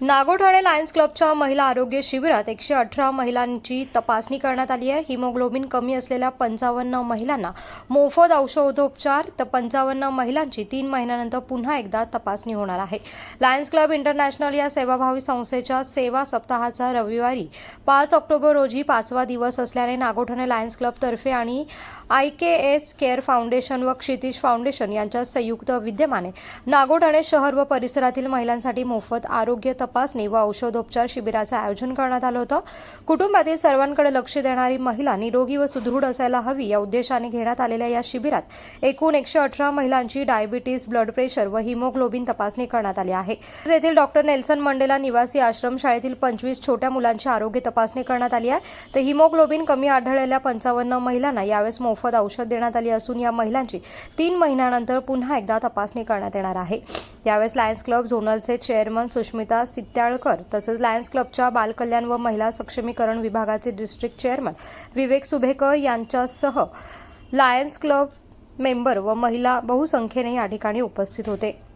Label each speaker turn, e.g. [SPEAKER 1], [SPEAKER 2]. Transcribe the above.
[SPEAKER 1] Nagothane Lions क्लबच्या महिला आरोग्य शिबिरात एकशे अठरा महिलांची तपासणी करण्यात आली आहे. हिमोग्लोबिन कमी असलेल्या पंचावन्न महिलांना मोफत औषधोपचार तर पंचावन्न महिलांची तीन महिन्यानंतर पुन्हा एकदा तपासणी होणार आहे. लायन्स क्लब इंटरनॅशनल या सेवाभावी संस्थेच्या सेवा सप्ताहाचा रविवारी पाच ऑक्टोबर रोजी पाचवा दिवस असल्याने नागोठाणे लायन्स क्लबतर्फे आणि I K S care foundation व क्षितिज फाउंडेशन यांच्या संयुक्त विद्यमाने नागोठाणे शहर व परिसरातील महिलांसाठी मोफत आरोग्य तपासणी व औषधोपचार शिबिराचं आयोजन करण्यात आलं होतं. कुटुंबातील सर्वांकडे लक्ष देणारी महिला निरोगी व सुदृढ असायला हवी या उद्देशाने घेण्यात आलेल्या या शिबिरात एकूण एकशे अठरा महिलांची डायबिटीस ब्लड प्रेशर व हिमोग्लोबिन तपासणी करण्यात आली आहे. येथील डॉक्टर नेल्सन मंडेला निवासी आश्रमशाळेतील पंचवीस छोट्या मुलांची आरोग्य तपासणी करण्यात आली आहे. तर हिमोग्लोबिन कमी आढळलेल्या पंचावन्न महिलांना यावेळेस मोफत औषध देण्यात आली असून या महिलांची तीन महिन्यानंतर पुन्हा एकदा तपासणी करण्यात येणार आहे. यावेळेस लायन्स क्लब झोनलचे चेअरमन सुष्मिता सित्याळकर तसेच लायन्स क्लबच्या बालकल्याण व महिला सक्षमीकरण विभागाचे डिस्ट्रिक्ट चेअरमन विवेक सुभेकर यांच्यासह लायन्स क्लब मेंबर व महिला बहुसंख्येने या ठिकाणी उपस्थित होते.